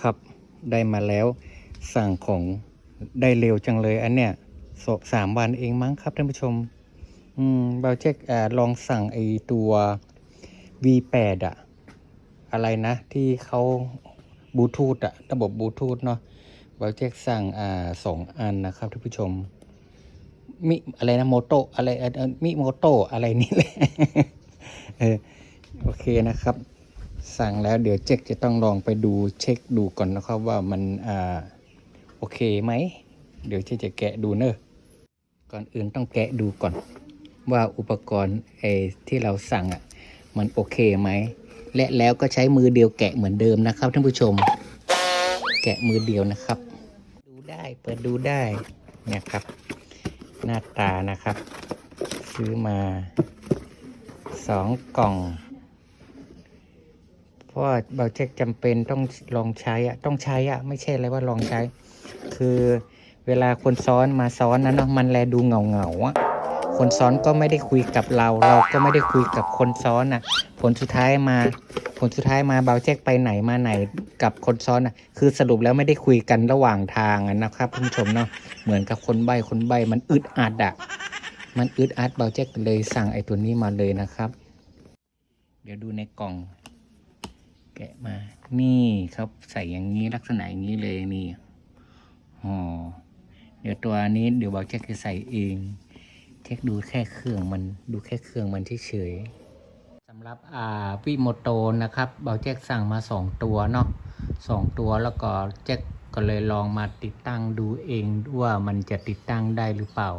ครับ ได้มาแล้วสั่งของได้เร็วจังเลยอันเนี้ยสองสามวันเองมั้งครับท่านผู้ชม อืมเบาเช็คอ่าลองสั่งไอตัว V8 อะอะไรนะ ที่เขาบลูทูธอะระบบบลูทูธเนาะเบาเช็คสั่งอ่าสองอันนะครับท่านผู้ชมมิอะไรนะโมโตอะไรมิโมโตอะไรนี่แหละโอเคนะครับ สั่งแล้วเดี๋ยวเจ๊กจะต้องลองไปดูเช็คดูก่อนนะครับว่ามันอ่าโอเคไหม เดี๋ยวเจ๊จะแกะดูเนอะก่อนอื่นต้องแกะดูก่อน ว่าอุปกรณ์ไอ้ที่เราสั่งอะมันโอเคไหม และแล้วก็ใช้มือเดียวแกะเหมือนเดิมนะครับท่านผู้ชม แกะมือเดียวนะครับ ดูได้เปิดดูได้เนี่ยครับ หน้าตานะครับ ซื้อมาสองกล่อง ราะว่าเบาเช็คจำเป็นต้องลองใช้อะต้องใช้อะไม่ใช่อะไรว่าลองใช้ คือเวลาคนซ้อนมาซ้อนนั้นเนาะมันแลดูเงาเงาอะคนซ้อนก็ไม่ได้คุยกับเรา เราก็ไม่ได้คุยกับคนซ้อนอะผลสุดท้ายมา ผลสุดท้ายมาเบาเช็คไปไหนมาไหนกับคนซ้อนอะคือสรุปแล้วไม่ได้คุยกันระหว่างทางอะนะครับท่านผู้ชมเนาะเหมือนกับคนใบคนใบมันอึดอัดอะมันอึดอัดเบาแจ็คเลยสั่งไอ้ตัวนี้มาเลยนะครับ เดี๋ยวดูในกล่อง แกะมา นี่ครับใส่อย่างนี้ลักษณะอย่างนี้เลยนี่อ๋อเดี๋ยวตัวนี้เดี๋ยวเบาแจ็คจะใส่เองเช็คดูแค่เครื่องมันดูแค่เครื่องมันเฉยๆสำหรับอ่าวิโมโตนะครับเบาแจ็คสั่งมาสองตัวเนาะสองตัวแล้วก็แจ็คก็เลยลองมาติดตั้งดูเองว่ามันจะติดตั้งได้หรือเปล่า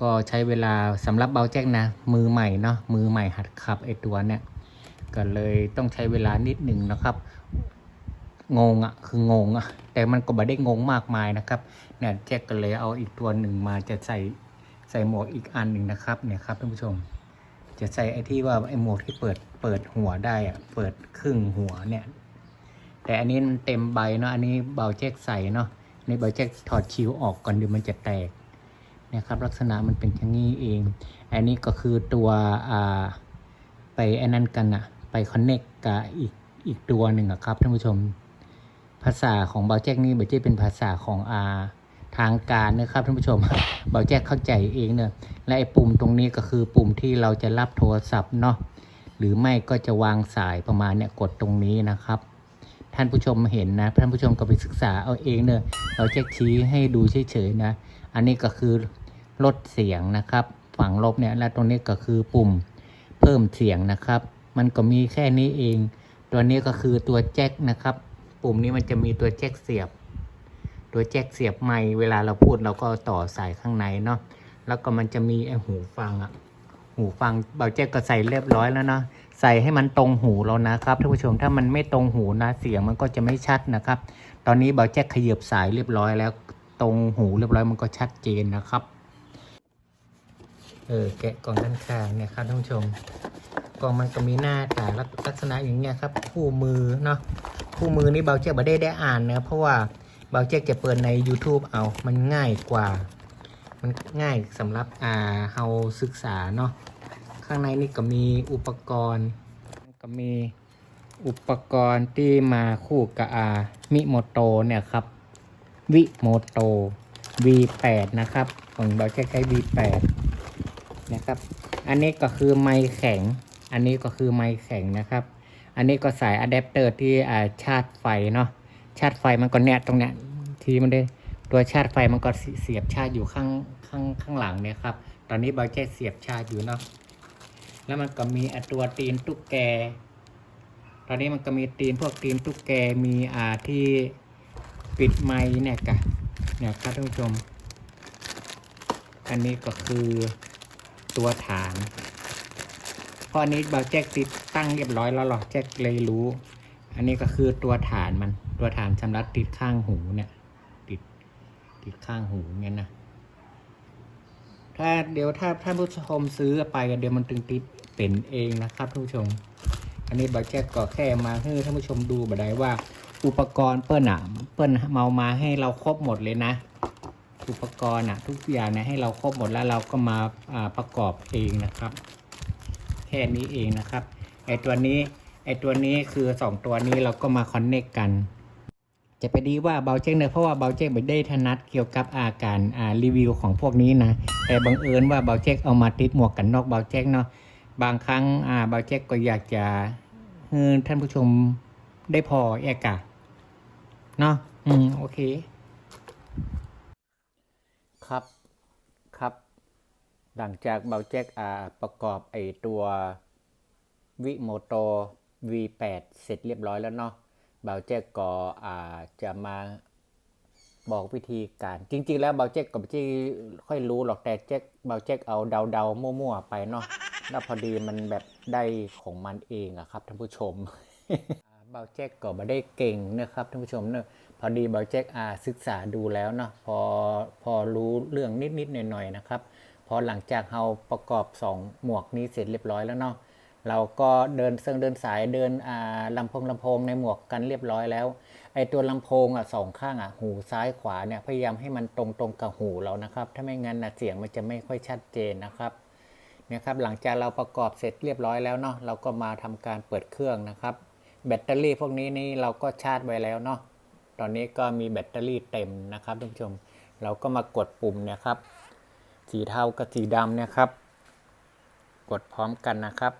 ก็ใช้เวลาสำหรับเบาแจ็คนะ มือใหม่เนาะมือใหม่หัดขับไอตัวเนี่ย ก็เลยต้องใช้เวลานิดหนึ่งนะครับ งงอะ่ะคืองงอะ่ะ แต่มันก็ไม่ได้งงมากมายนะครับเนี่ยแจ็คก็เลยเอาอีกตัวหนึ่งมาจะใส่ใส่หมวกอีกอันหนึ่งนะครับเนี่ยครับท่านผู้ชม จะใส่ไอ้ที่ว่าไอ้หมวกที่เปิดเปิดหัวได้อะเปิดครึ่งหัวเนี่ย แต่อันนี้มันเต็มใบเนาะอันนี้เบาแจ็คใส่เนาะในเบาแจ็คถอดคิ้วออกก่อนเดี๋ยวมันจะแตกเนี่ยครับลักษณะมันเป็นอย่างนี้เอง อันนี้ก็คือตัวอ่าไปไอ้นั่นกันอะ ไปคอนเน c t กับอีกอีกตัวหนึ่งครับท่านผู้ชม ภาษาของเบาแจ็คนี่เบาแจ็คเป็นภาษาของอาทางการนะครับท่านผู้ชมเบาแจ็คเข้าใจเองเนอะและไอ้ปุ่มตรงนี้ก็คือปุ่มที่เราจะรับโทรศัพท์เนาะหรือไม่ก็จะวางสายประมาณเนี่ยกดตรงนี้นะครับ ท่านผู้ชมเห็นนะท่านผู้ชมก็ไปศึกษาเอาเองเนอะเราจะชี้ให้ดูเฉยๆนะ อันนี้ก็คือลดเสียงนะครับ ฝั่งลบเนี่ยและตรงนี้ก็คือปุ่มเพิ่มเสียงนะครับ มันก็มีแค่นี้เอง ตัวนี้ก็คือตัวแจ็คนะครับ ปุ่มนี้มันจะมีตัวแจ็คเสียบ ตัวแจ็คเสียบไมค์เวลาเราพูดเราก็ต่อสายข้างในเนาะแล้วก็มันจะมีไอหูฟังอะหูฟังเบาแจ็คก็ใส่เรียบร้อยแล้วเนาะใส่ให้มันตรงหูเรานะครับท่านผู้ชมถ้ามันไม่ตรงหูนะเสียงมันก็จะไม่ชัดนะครับ ตอนนี้เบาแจ็คขยับสายเรียบร้อยแล้ว ตรงหูเรียบร้อยมันก็ชัดเจนนะครับเออแกะกล่องด้านข้างเนี่ยครับท่านผู้ชม กล่องมันก็มีหน้าตาลักษณะอย่างเงี้ยครับ คู่มือเนาะคู่มือนี่เบาแจ็คไม่ได้ได้อ่านนะเพราะว่าเบาแจ็คจะเปิดใน YouTube เอามันง่ายกว่า มันง่ายสำหรับอ่าเฮาศึกษาเนาะข้างในนี่ก็มีอุปกรณ์ ก็มีอุปกรณ์ที่มาคู่กับอามิโมโตเนี่ยครับวิโมโต V8 นะครับของเราใช้ใช้ V8 นะครับ อันนี้ก็คือไมค์แข็ง อันนี้ก็คือไมค์แข็งนะครับ อันนี้ก็สายอะแดปเตอร์ที่อ่าชาร์จไฟเนาะ ชาร์จไฟมันก็เนี่ยตรงเนี้ยที่มันได้ตัวชาร์จไฟมันก็เสียบชาร์จอยู่ข้างข้างข้างหลังเนี่ยครับ ตอนนี้เบาแจ็คเสียบชาร์จอยู่เนาะ แล้วมันก็มีอตัวตีนตุ๊กแก ตอนนี้มันก็มีตีนพวกตีนตุ๊กแก มีอ่าที่ปิดไม้เนี่ยกะเนี่ยครับท่านผู้ชม อันนี้ก็คือตัวฐาน เพราะอันนี้เบาแจ็คติดตั้งเรียบร้อยแล้วหรอแจ็คเลยรู้ อันนี้ก็คือตัวฐานมันตัวฐานชำรัดติดข้างหูเนี่ย ติดติดข้างหูเงี้ยนะถ้าเดี๋ยวถ้าท่านผู้ชมซื้อไปเดี๋ยวมันตึงติดเป็นเองนะครับท่านผู้ชม อันนี้บัจแจ็คก็แค่มาให้ท่านผู้ชมดูบัได้ว่า อุปกรณ์เปิ้ลอะเปิ้ลเมามาให้เราครบหมดเลยนะ อุปกรณ์อะทุกอย่างเนี่ยให้เราครบหมดแล้วเราก็มาประกอบเองนะครับ แค่นี้เองนะครับไอตัวนี้ไอตัวนี้คือสองตัวนี้เราก็มาคอนเน c กกัน จะไปดีว่าเบาเจ๊กเนอะเพราะว่าเบาเจ๊กไม่ได้ถนัดเกี่ยวกับอาการอ่ารีวิวของพวกนี้นะแต่บังเอิญว่าเบาเจ๊กเอามาติดหมวกกันนอกเบาเจ๊กเนาะบางครั้งอ่าเบาเจ๊กก็อยากจะให้ท่านผู้ชมได้พอแอกะเนาะอืมโอเค ครับ หลังจากเบาเจ๊กอาประกอบไอตัววิโมโต V8 เสร็จเรียบร้อยแล้วเนาะเบาเจ๊กก็อาจะมาบอกวิธีการ จริง ๆ แล้วเบาเจ๊กก็ไม่ค่อยรู้หรอกแต่เจ๊กเบาเจ๊กเอาเดาๆมั่วๆไปเนาะแล้วพอดีมันแบบได้ของมันเองอะครับท่านผู้ชมเบาเจ๊กก็ไม่ได้เก่งนะครับท่านผู้ชมเนอะพอดีเบาเจ๊กอาศึกษาดูแล้วเนาะพอพอรู้เรื่องนิดๆหน่อยๆนะครับ พอหลังจากเราประกอบสองหมวกนี้เสร็จเรียบร้อยแล้วเนาะเราก็เดินเซิงเดินสายเดินอ่าลำโพงลำโพงในหมวกกันเรียบร้อยแล้วไอตัวลำโพงอะสองข้างอะหูซ้ายขวาเนี่ยพยายามให้มันตรงตรงกับหูเรานะครับ ถ้าไม่งั้นนะเสียงมันจะไม่ค่อยชัดเจนนะครับเนี่ยครับหลังจากเราประกอบเสร็จเรียบร้อยแล้วเนาะเราก็มาทำการเปิดเครื่องนะครับ แบตเตอรี่พวกนี้นี่เราก็ชาร์จไว้แล้วเนาะตอนนี้ก็มีแบตเตอรี่เต็มนะครับท่านผู้ชม เราก็มากดปุ่มเนี่ยครับ สีเทากับสีดำเนี่ยครับ กดพร้อมกันนะครับ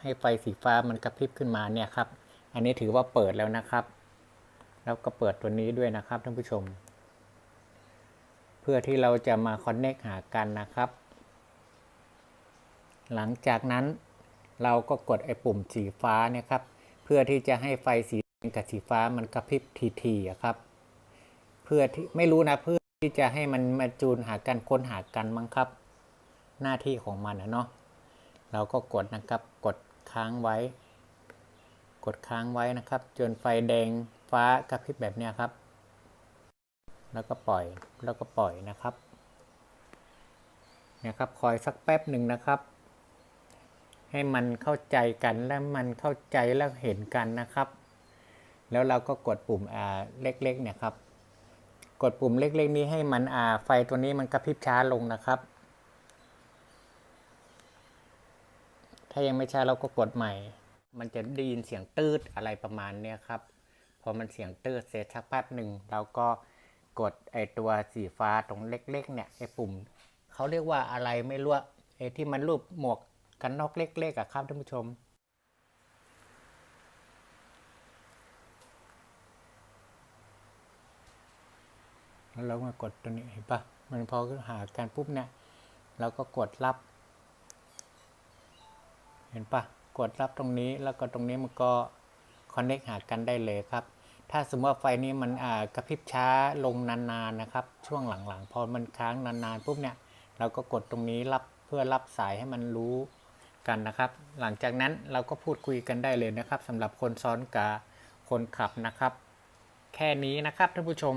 ให้ไฟสีฟ้ามันกระพริบขึ้นมาเนี่ยครับ อันนี้ถือว่าเปิดแล้วนะครับ แล้วก็เปิดตัวนี้ด้วยนะครับท่านผู้ชม เพื่อที่เราจะมาคอนเน c t หากันนะครับ หลังจากนั้นเราก็กดไอ้ปุ่มสีฟ้าเนี่ยครับ เพื่อที่จะให้ไฟสีแดงกับสีฟ้ามันกระพริบทีๆครับ เพื่อที่ไม่รู้นะเพื่อ ที่จะให้มันมาจูนหากันค้นหากันมั้งครับ หน้าที่ของมันนะเนาะเราก็กดนะครับกดค้างไว้ กดค้างไว้นะครับ จนไฟแดงฟ้ากระพริบแบบเนี้ยครับ แล้วก็ปล่อยแล้วก็ปล่อยนะครับเนี่ยครับคอยสักแป๊บหนึ่งนะครับ ให้มันเข้าใจกันและมันเข้าใจแล้วเห็นกันนะครับ แล้วเราก็กดปุ่มอ่าเล็กๆเนี่ยครับ กดปุ่มเล็ก ๆ นี้ให้มันอ่าไฟตัวนี้มันกระพริบช้าลงนะครับ ถ้ายังไม่ช้าเราก็กดใหม่ มันจะได้ยินเสียงตืดอะไรประมาณเนี้ยครับ พอมันเสียงตืดเสร็จสักแป๊บหนึ่งเราก็กดไอตัวสีฟ้าตรงเล็ก ๆ เนี่ยไอปุ่มเขาเรียกว่าอะไรไม่รู้อะไอที่มันรูปหมวกกันนอกเล็กๆอะครับท่านผู้ชม แล้วเรามากดตัวนี้เห็นปะมันพอหาการปุ๊บเนี่ยเราก็กดรับ เห็นปะกดรับตรงนี้แล้วก็ตรงนี้มันก็คอนเน c t หากันได้เลยครับ ถ้าสมมติว่าไฟนี้มันกระพริบช้าลงนานๆนะครับ ช่วงหลังๆ พอมันค้างนานๆปุ๊บเนี่ยเราก็กดตรงนี้รับเพื่อรับสายให้มันรู้กันนะครับ หลังจากนั้นเราก็พูดคุยกันได้เลยนะครับสำหรับคนซ้อนกับคนขับนะครับ แค่นี้นะครับท่านผู้ชม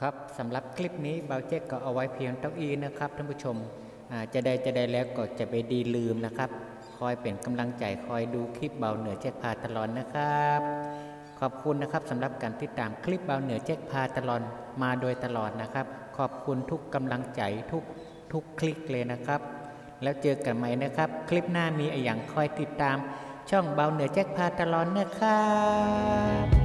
ครับสำหรับคลิปนี้เบาเจ๊กก็เอาไว้เพียงเท่านี้นะครับท่านผู้ชมจะได้จะได้แล้วก็จะไปดีลืมนะครับ คอยเป็นกำลังใจคอยดูคลิปเบาเหนือเจ๊กพาตลอดนะครับ ขอบคุณนะครับสำหรับการติดตามคลิปเบาเหนือเจ๊กพาตลอดมาโดยตลอดนะครับ ขอบคุณทุกกำลังใจทุกทุกคลิกเลยนะครับ แล้วเจอกันใหม่นะครับ คลิปหน้ามีอะไรอย่างคอยติดตาม ช่องเบาเหนือแจ็คพาตลอดนะครับ